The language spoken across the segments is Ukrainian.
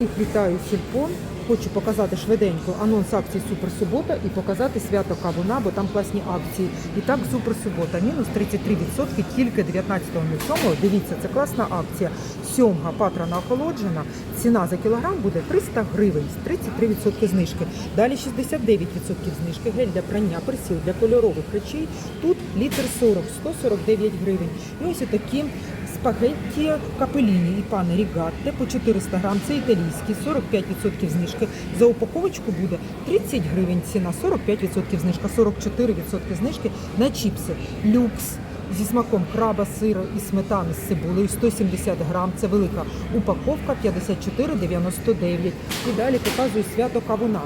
Вітаю сільпо. Хочу показати швиденько анонс акції Суперсубота і показати свято Кавуна, бо там класні акції. І так, Суперсубота, мінус 33% тільки 19.07. Дивіться, це класна акція. Сьомга патрана охолоджена. Ціна за кілограм буде 300 гривень з 33% знижки. Далі 69% знижки. Гель для прання персил для кольорових речей. Тут літр 40, 149 гривень. І ось такі спагетті капеліні і пане рігатте по 400 грам. Це італійські, 45% знижки. За упаковочку буде 30 гривень ціна, 45% знижка, 44% знижки на чіпси. Люкс зі смаком краба, сиру і сметани з цибулею 170 грам. Це велика упаковка 54,99. І далі показую свято кавуна.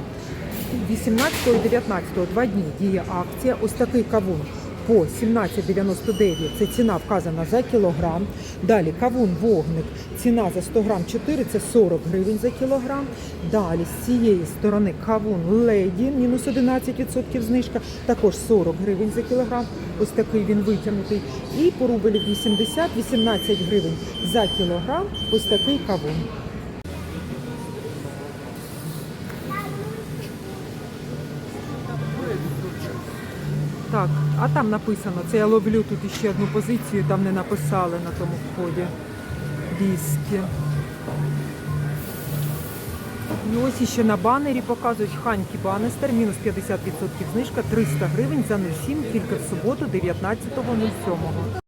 18 і 19 два дні діє акція. Ось такий кавун по 17,99. Це ціна вказана за кілограм. Далі кавун вогник. Ціна за 100 грам 4, це 40 гривень за кілограм. Далі з цієї сторони кавун леді, мінус 11% знижка, також 40 гривень за кілограм. Ось такий він витягнутий. І по рублі 80, 18 гривень за кілограм. Ось такий кавун. Так, а там написано, це я ловлю тут ще одну позицію, там не написали на тому вході. Віскі. І ось іще на банері показують Ханькі Банестер, мінус 50% знижка, 300 гривень за 0,7 тільки в суботу 19.07.